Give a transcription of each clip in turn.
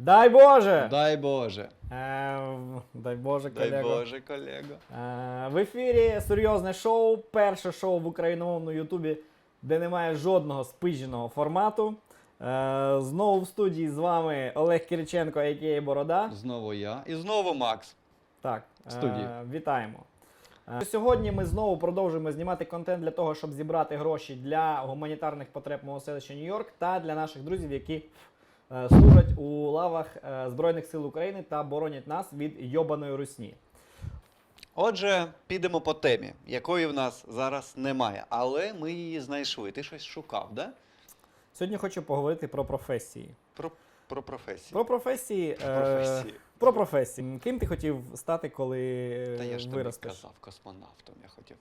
Дай Боже! Дай Боже. Е, дай Боже, Дай. Боже, колего. Е, в ефірі серйозне шоу, перше шоу в україномовному Ютубі, де немає жодного спиженого формату. Е, знову в студії з вами Олег Кириченко, а.к.а. Борода. Знову я. І знову Макс. Так, В студії. Е, вітаємо. Е, Сьогодні ми знову продовжуємо знімати контент для того, щоб зібрати гроші для гуманітарних потреб мого селища Нью-Йорк та для наших друзів, які служать у лавах е, Збройних сил України та боронять нас від йобаної русні. Отже, підемо по темі, якої в нас зараз немає. Але ми її знайшли. Ти щось шукав, да? Сьогодні хочу поговорити про професії. Про, про професії. Про професії. е, професії. Про професії. Ким ти хотів стати, коли Та я е, ж тобі виростеш? сказав, космонавтом я хотів.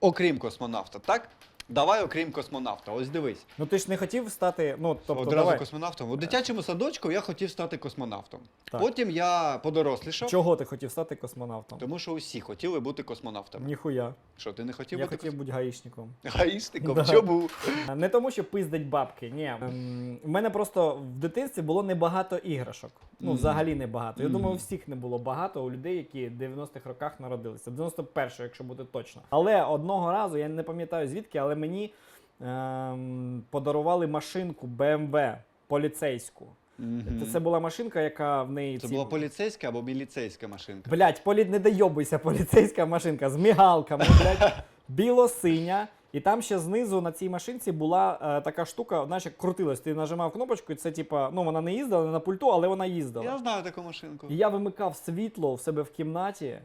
Окрім космонавта, так? Давай окрім космонавта. Ось дивись. Ну ти ж не хотів стати. Ну, тобто, Одразу давай. космонавтом. У дитячому садочку я хотів стати космонавтом. Так. Потім я подорослішав, Чого ти хотів стати космонавтом? тому що усі хотіли бути космонавтами. Ніхуя. Що, ти не хотів Я бути хотів бути гаїшником. кос- гаїшником? Да. Чому? Не тому, що пиздить бабки. Ні. Ем, У мене просто в дитинстві було небагато іграшок. Ну, Мгм. взагалі небагато. Я Мгм. думаю, у всіх не було багато у людей, які в 90-х роках народилися. 91-го, якщо бути точно. Але одного разу, я не пам'ятаю звідки, але мені ем, подарували машинку BMW поліцейську. Мгм. Це була машинка, яка в неї. Це ці- була поліцейська або міліцейська машинка. Блять, полі... не дойобуйся, поліцейська машинка з мігалками, блять, біло-синя. І там ще знизу на цій машинці була е, така штука, як крутилась. Ти нажимав кнопочку, і це типа, ну вона не їздила не на пульту, але вона їздила. Я знаю таку машинку. І я вимикав світло в себе в кімнаті, е,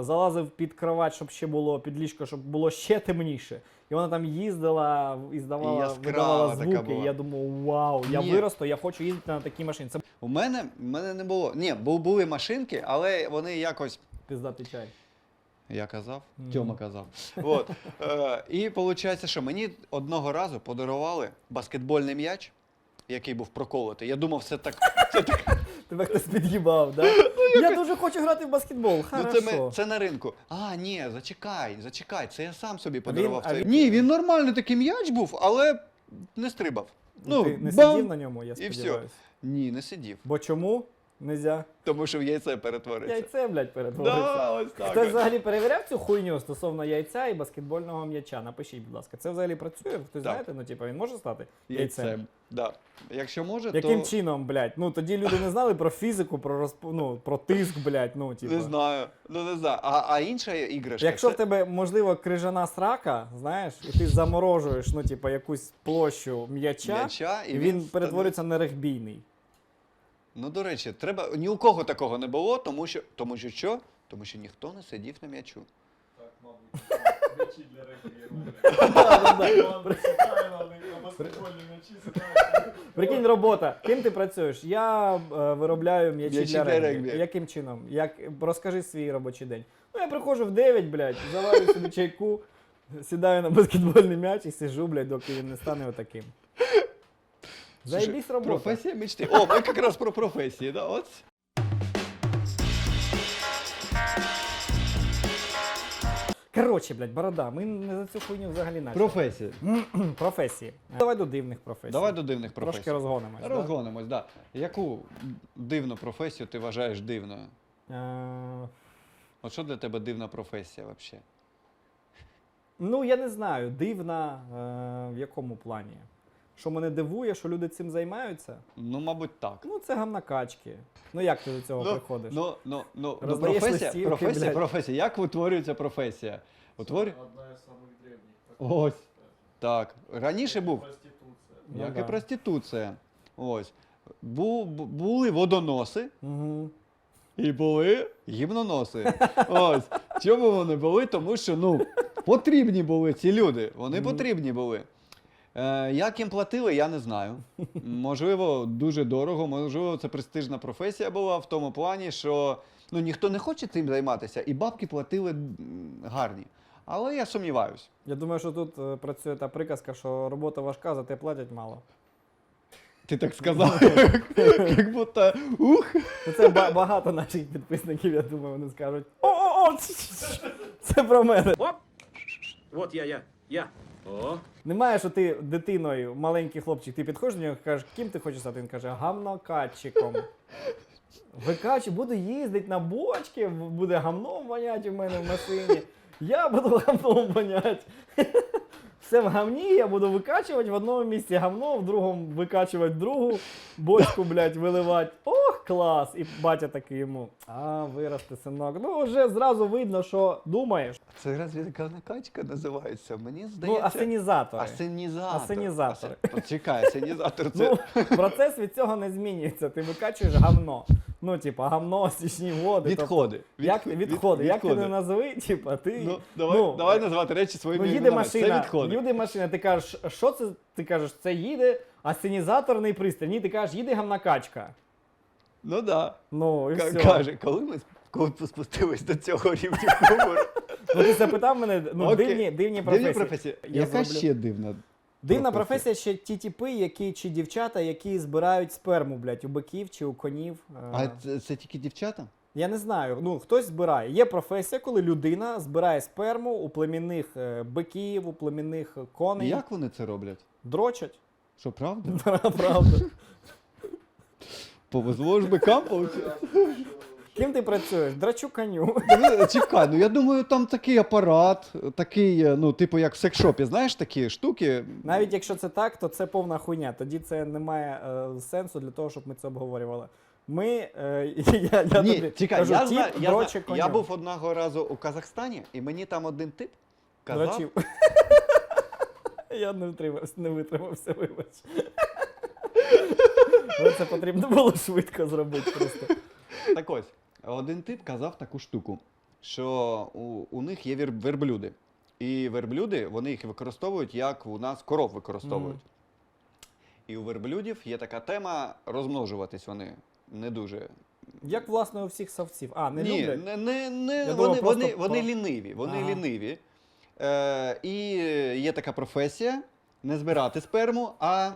залазив під кровать, щоб ще було під ліжко, щоб було ще темніше. І вона там їздила і здавала, яскрава видавала така звуки. була. І я думав, вау, я Ні. виросту, я хочу їздити на такій машині. Це У мене, в мене не було. Ні, бу- були машинки, але вони якось. пиздатий чай. Я казав, Мгм. Тьома казав. От. Е, і виходить, що мені одного разу подарували баскетбольний м'яч, який був проколотий. Я думав, це так. Це, так, Тебе хтось під'їбав, да? Я дуже хочу грати в баскетбол. ну, це, ми, це на ринку. А, ні, зачекай, зачекай, це я сам собі подарував. а цей. він- Ні, він нормальний такий м'яч був, але не стрибав. Ну, ти не бам! сидів на ньому, я сподіваюся. Ні, не сидів. Бо чому? Нельзя. Тому що в яйце перетворився. Яйце, блядь, перетвориться. Да, ось так. Хтось взагалі перевіряв цю хуйню стосовно яйця і баскетбольного м'яча? Напишіть, будь ласка. Це взагалі працює? Хтось знаєте? Ну, типу, він може стати яйцем? Яйцем. Да. Якщо може, Яким то чином, блядь? Ну тоді люди не знали про фізику, про розп... ну, про тиск, блядь, ну, типу. не знаю. Ну не знаю. А, а інша іграшка. Якщо це... в тебе, можливо, крижана срака, знаєш, і ти заморожуєш, ну, типу, якусь площу м'яча, м'яча, і він перетворюється на регбійний. Ну, до речі, треба. Ні у кого такого не було, тому що. Тому що що? Тому що ніхто не сидів на м'ячу. Так, мабуть, м'ячі для сідають. Прикинь, робота. Ким ти працюєш? Я е, виробляю м'ячі для регбі. регбі. Яким чином? Як... Розкажи свій робочий день. Ну, я приходжу в 9, блядь, заварю собі чайку, сідаю на баскетбольний м'яч і сижу, блядь, доки він не стане отаким. Заєбісь робота. Професія мечти. О, ми якраз про професії, да? От. Коротше, блядь, борода, ми не за цю хуйню взагалі начали. Професія. Професії. Давай до дивних професій. Давай до дивних Трошки професій. розгонимось. да? Розгонимось, да. Яку дивну професію ти вважаєш дивною? Е, От що для тебе дивна професія взагалі? Ну, я не знаю, дивна е, в якому плані. Що мене дивує, що люди цим займаються? Ну, мабуть, так. Ну, це гамнакачки. Ну як ти до цього приходиш? Ну, ну, ну, ну професія, листівки, професія, блядь. професія. Як утворюється професія? Утворю... Одна із самих древніх. Ось. Так. Раніше був, Проституція. Ну як да. і проституція. Ось. Бу, бу- були водоноси Угу. і були гімноноси. Ось. Чому вони були? Тому що ну, потрібні були ці люди. Вони потрібні були. Е, як їм платили, я не знаю. Можливо, дуже дорого, можливо, це престижна професія була в тому плані, що ну, ніхто не хоче цим займатися, і бабки платили гарні. Але я сумніваюсь. Я думаю, що тут е, працює та приказка, що робота важка, зате платять мало. Ти так сказав, як будто ух. Ну, це ба- багато наших підписників, я думаю, вони скажуть: о-о-о! Це про мене. Оп! Вот я, я, я. О. Немає, що ти дитиною, маленький хлопчик, ти підходиш до нього і кажеш, ким ти хочеш стати? Він каже, гамнокатчиком. Викачу, буду їздити на бочки, буде гамном воняти в мене в машині. Я буду гамном вонять. Все в гамні, я буду викачувати в одному місці гамно, в другому викачувати другу бочку, блядь, виливати. Ох, клас! І батя такий йому. А, вирости, синок. Ну, вже зразу видно, що думаєш. Це разве така накачка називається? Мені Ну, здається. асенізатори. Асенізатор. Асенізатор. Асе- Почекай, асенізатор це. Ну, процес від цього не змінюється. Ти викачуєш гамно. Ну, типа, гамно, стічні води. тобто, Відходи. як Від- відходи? Як ти не назви, типа, ти. Ну, давай, ну, давай називати речі своїми Ну, їде іменами. Це машина, відходи. їде машина, ти кажеш, що це? Ти кажеш, це їде асенізаторний пристрій. Ні, ти кажеш, їде гамнакачка. Ну да. Ну, і К- все. Каже, коли ми коли спустились до цього рівня гумору. Ну, ти запитав мене, ну, Окей. дивні, дивні професії. Дивні професії. Я Яка зроблю. ще дивна? Дивна професія? ще ті типи, які чи дівчата, які збирають сперму, блядь, у биків чи у конів. е, А це, це тільки дівчата? Я не знаю. Ну хтось збирає. Є професія, коли людина збирає сперму у племінних е, биків, у племінних коней. Як вони це роблять? Дрочать. Що, правда? Правда. Повезло ж бикам, виходить? Ким ти працюєш? Драчу коню. Ну, Чекай, ну я думаю, там такий апарат, такий, е, ну, типу, як в секшопі, знаєш, такі штуки. Навіть якщо це так, то це повна хуйня. Тоді це не має е, сенсу для того, щоб ми це обговорювали. Ми. Е, я, я Ні, тобі чекай, кажу, я, тіп знаю, я, дроче коню. я був одного разу у Казахстані, і мені там один тип казав. Дрочив. Я не втримався, не витримався, вибач. Але це потрібно було швидко зробити просто. Так ось, один тип казав таку штуку, що у, у них є верблюди. І верблюди, вони їх використовують, як у нас коров використовують. І у верблюдів є така тема розмножуватись вони не дуже. Як, власне, у всіх савців. А, не Ні, люблять? не, не, не, вони, думав, просто вони, вони ліниві. Вони Ага. ліниві. Е, і є така професія не збирати сперму, а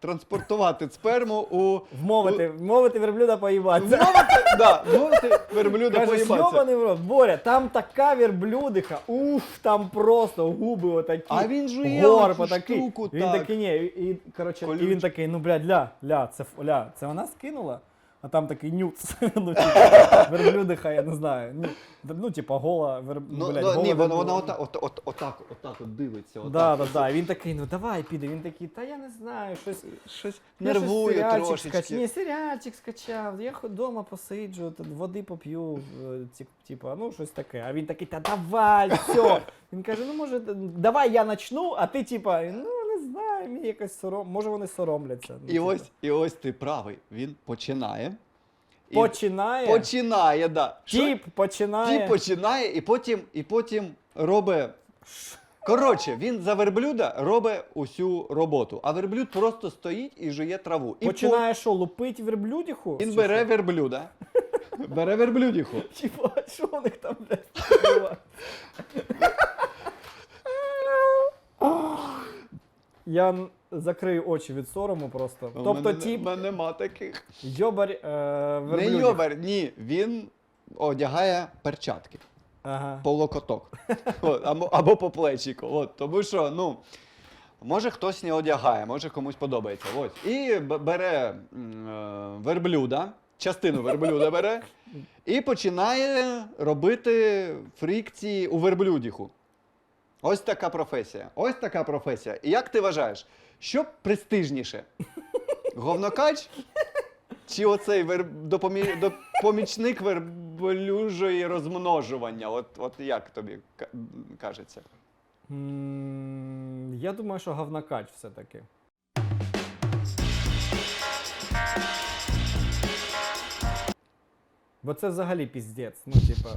транспортувати сперму у. Вмовити, вмовити верблюда поїбатися. Вмовити, да, вмовити верблюда Каже, поїбатися. йобаний в рот, Боря, там така верблюдиха, уф, там просто губи отакі. А він жує горб оцю отакий. штуку, він так. такий, ні, і, і, коротше, і він такий, ну, блядь, ля, ля, це, ф- ля, це вона скинула? А там такий нюц. ну, типа, верблюдиха, я не знаю. Ну, ну типа, гола, вер... Ну, блядь, ну, гола ні, вона, вона верблюда. отак, от, от, отак, отак от дивиться. Отак. Да, да, да. І він такий, ну давай піде. Він такий, та я не знаю, щось. Щось я щось нервує серіальчик трошечки. скач- Ні, серіальчик скачав, я вдома посиджу, тут води поп'ю, е, ті- типа, ну щось таке. А він такий, та давай, все. Він каже, ну може, д- давай я начну, а ти типа, ну мені якось сором, може вони соромляться. Ну, І ось, і ось ти правий. Він починає. І починає, Починає, да. Тіп починає. Тіп починає, і потім, і потім робить. Коротше, він за верблюда робить усю роботу, а верблюд просто стоїть і жує траву. І Починає що, лупить верблюдиху? по- Він бере верблюда, бере верблюдіху. Типа, що у них там, блядь, Я закрию очі від сорому просто. У Тобто мене, тіп мене нема таких. йобар е, Не верблюдів. йобер, ні. Він одягає перчатки. Ага. по локоток. От, або, або по плечику. От, тому що, ну, може хтось не одягає, може комусь подобається. Ось. І б- бере м, е, верблюда, частину верблюда бере, і починає робити фрикції у верблюдіху. Ось така професія. Ось така професія. І як ти вважаєш, що престижніше? Говнокач? Чи оцей вер... допомі... допомічник верблюжої розмножування? От, от як тобі кажеться? М, Я думаю, що говнокач все-таки. Бо це взагалі піздець. Ну, типа.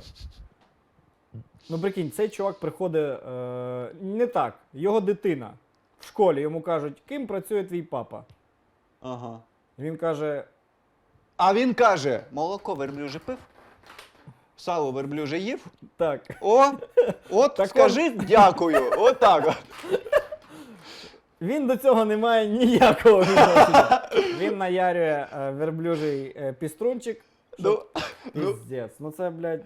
Ну, прикинь, цей чувак приходить е, не так. Його дитина в школі йому кажуть, ким працює твій папа. Ага. Він каже: А він каже: молоко верблюже пив, сало верблюже їв. так. О, от Так скажи дякую. Отак. от. Він до цього не має ніякого відношення. Він наярює е, верблюжий е, піструнчик. Ну, ну, Піздець. Ну це, блядь.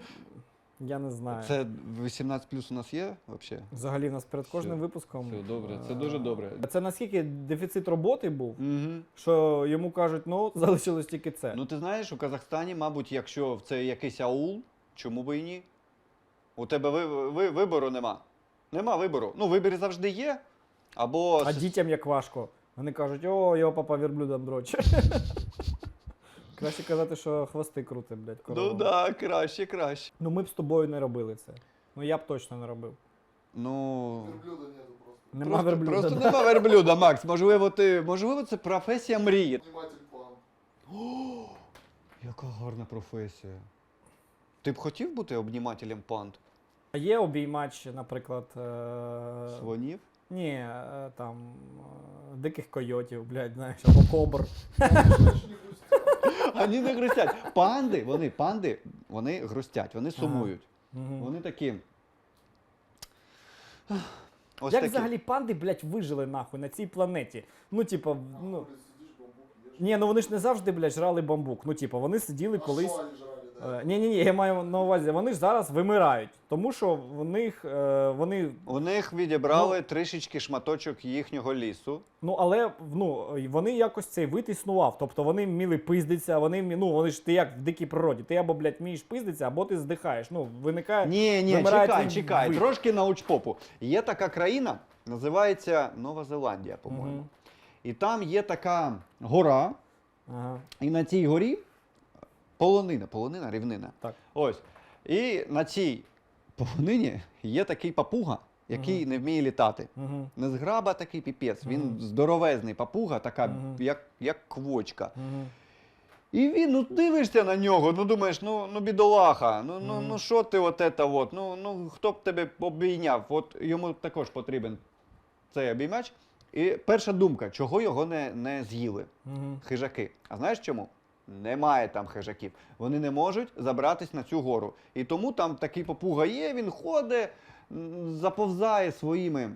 Я не знаю. Це 18 плюс у нас є взагалі? Взагалі в нас перед кожним Все. випуском. Все добре, це дуже добре. Це наскільки дефіцит роботи був, Угу. що йому кажуть, ну, залишилось тільки це. Ну ти знаєш, у Казахстані, мабуть, якщо це якийсь аул, чому би і ні? У тебе ви, ви, вибору нема. Нема вибору. Ну, вибір завжди є. Або а дітям як важко. Вони кажуть, о, його папа верблюдом дроче. Краще казати, що хвости крути, блядь, корова. Ну так, да, краще, краще. Ну ми б з тобою не робили це. Ну я б точно не робив. Ну. Верблюда нету просто. Нема Просто, верблюда. просто да. нема верблюда, Макс. Можливо, ти, можливо, це професія мрії. Вниматель план. Яка гарна професія. Ти б хотів бути обнімателем панд? А є обіймач, наприклад. Е... Слонів? Ні, е, там е, диких койотів, блядь, знаєш, або кобр. Вони не грустять. Панди, вони, панди, вони грустять, вони сумують. Вони такі. Ось Як такі. взагалі панди, блядь, вижили нахуй на цій планеті? Ну, типа, ну. Ну. Ні, ну вони ж не завжди, блядь, жрали бамбук. Ну, типа, вони сиділи А колись. Да? Ні, ні, ні, я маю на увазі, вони ж зараз вимирають, тому що в них е, вони. У них відібрали трішечки шматочок їхнього лісу. Ну, але ну, вони якось цей вид існував. Тобто вони вміли пиздитися, вони вмі- ну, вони ж ти як в дикій природі. Ти або, блядь, вмієш пиздитися, або ти здихаєш. Ну, виникає. Ні, ні, вимирає чекай, твій чекай. вид. Трошки научпопу. Є така країна, називається Нова Зеландія, по-моєму. Мгм. І там є така гора, Ага, і на цій горі полонина, полонина, рівнина. так. Ось. І на цій полонині є такий папуга, який не вміє літати. Угу. Незграба такий піпець. Він здоровезний папуга, така, Мгм. як, як квочка. Угу. І він, ну дивишся на нього, ну думаєш, ну, ну бідолаха, ну, ну, Мгм. ну що ти от це от, ну, ну хто б тебе обійняв? От йому також потрібен цей обіймач. І перша думка, чого його не, не з'їли? Угу. Хижаки. А знаєш чому? Немає там хижаків. Вони не можуть забратись на цю гору. І тому там такий попуга є, він ходить, заповзає своїми.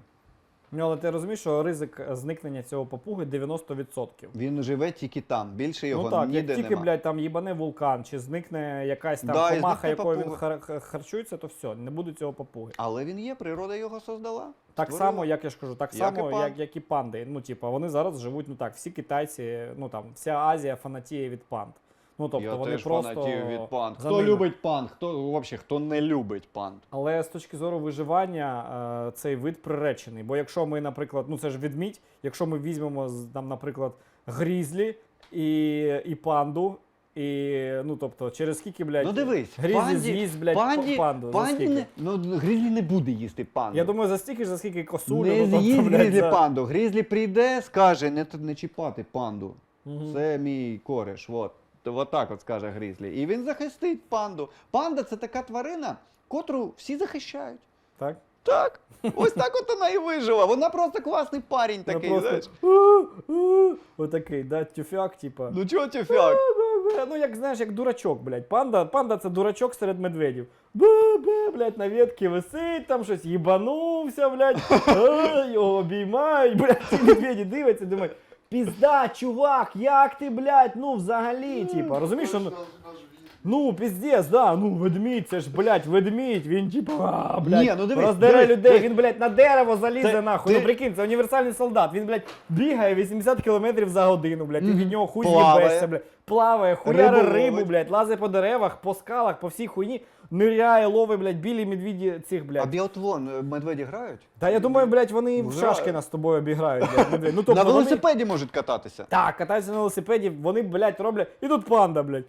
Ну, але ти розумієш, що ризик зникнення цього папуги 90%. Він живе тільки там, більше його ну так, ніде як тільки, нема. блядь, там їбане вулкан, чи зникне якась там Да, і комаха, зникне якою він папуга. хар- хар- харчується, то все, не буде цього папуги. Але він є, природа його создала. Так Створила. само, як я ж кажу, так Як і само, панд. як, як і панди. Ну, типа, вони зараз живуть, ну так, всі китайці, ну там, вся Азія фанатіє від панд. Ну, тобто Я вони теж просто. фанатію від панд. за Хто ними. любить панд? Хто взагалі хто не любить панд? Але з точки зору виживання е, цей вид приречений. Бо якщо ми, наприклад, ну це ж відмідь, якщо ми візьмемо там, наприклад, грізлі і, і панду, і ну тобто, через скільки, блядь, ну дивись, грізлі панді, з'їсть, блядь, панді, панду. панді не, ну, грізлі не буде їсти панду. Я думаю, за стільки ж, за скільки косулю. не ну, тобто, з'їсть блядь, грізлі за- панду. Грізлі прийде, скаже, не, не чіпати панду. Мгм. Це мій кореш. От. То От так от скаже Грізлі. І він захистить панду. Панда це така тварина, котру всі захищають. Так? Так. Ось так от вона і вижила. Вона просто класний парень Вона такий, просто знаєш. Отакий, да, тюфяк, типа. Ну чого тюфяк? Ну, як знаєш, як дурачок, блядь. Панда, панда це дурачок серед медведів. Бе-бе, блядь, на ветці висить, там щось їбанувся, блядь. А, Його обіймають, блядь, ці медведі дивляться, думають. Пізда, чувак, як ти, блядь, ну взагалі, типа, розумієш, що ну. Ну піздець, да, ну ведмідь, це ж, блядь, ведмідь, він типа, а, блядь, Ні, ну дивись, роздере дивись, людей, дивись. він, блядь, на дерево залізе Це- нахуй. ти- Ну прикинь, це універсальний солдат, він, блядь, бігає 80 км за годину, блядь, і Мгм. від нього хуй Плаває. з'їбешся, блядь, плаває, хуяри Рибу рибу, ловить. блядь, лазить по деревах, по скалах, по всій хуйні, ниряє, ловить, блядь, білі медведі цих, А блядь. біатлон е, медведі грають? Та я думаю, блядь, вони в шашки нас з тобою обіграють, блядь, медведі. Ну, тобто На вони- велосипеді можуть кататися. так, катаються на велосипеді, вони, блядь, роблять. І тут панда, блядь.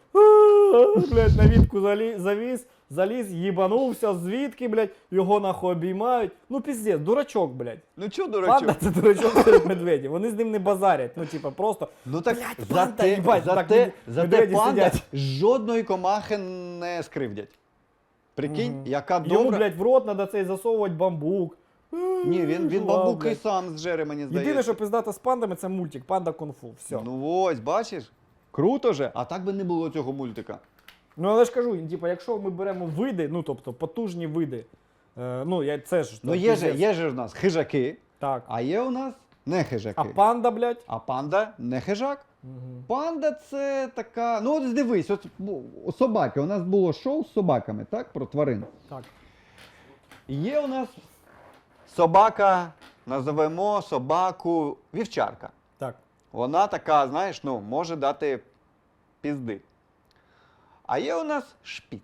Блядь, на вітку завіз, заліз, їбанувся, звідки, блядь, його нахуй обіймають. Ну, піздець, дурачок, блядь. Ну чого, Панда дурачок? це дурачок серед медведів. Вони з ним не базарять. Ну, типа, просто. Ну так Блядь, зате, панда, їбать, так зате, мед- зате медведі панда сидять. жодної комахи не скривдять. Прикинь, Мгм. яка Йому, добра. блядь, в рот треба цей засовувати бамбук. Ні, він, він бамбук і блядь. сам зжере, мені здається. Єдине, що пиздата з пандами, це мультик, панда кунг-фу. Все. Ну ось, бачиш? Круто же, а так би не було цього мультика. Ну, але ж кажу, типа, якщо ми беремо види, ну тобто потужні види, е, ну я це ж. Ну є же, пиздець. є же в нас хижаки, Так. а є у нас не хижаки. А панда, блядь, А панда не хижак. Мгм. Панда це така. Ну, от дивись, от бу- собаки. У нас було шоу з собаками, так? Про тварин. Так. Є у нас собака, називаємо собаку вівчарка. Вона така, знаєш, ну, може дати пізди. А є у нас шпіц.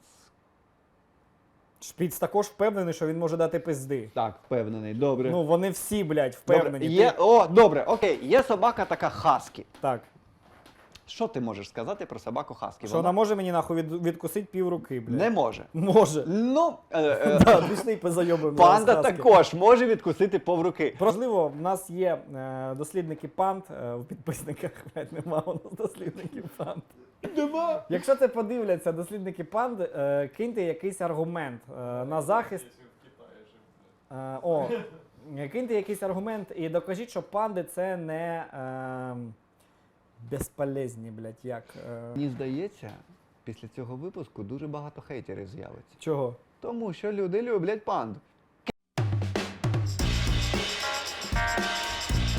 Шпіц також впевнений, що він може дати пизди. Так, впевнений, добре. Ну, вони всі, блядь, добре. впевнені. Є, Ти- о, добре, окей, є собака така хаскі. Так. Що ти можеш сказати про собаку хаскі? Що вона може мені нахуй від... відкусити пів руки, блядь? не може. Може. Ну, е, е, Да, пішли позайобуємо. панда також може відкусити повруки. Можливо, в нас є е, дослідники панд е, в підписниках. Блядь, нема у нас дослідників панд. Нема. Якщо це подивляться дослідники панд, е, киньте якийсь аргумент е, на захист. Е, о, киньте якийсь аргумент і докажіть, що панди це не е, безполезні, блядь, як. Е, Мені здається, після цього випуску дуже багато хейтерів з'явиться. чого? Тому що люди люблять панд.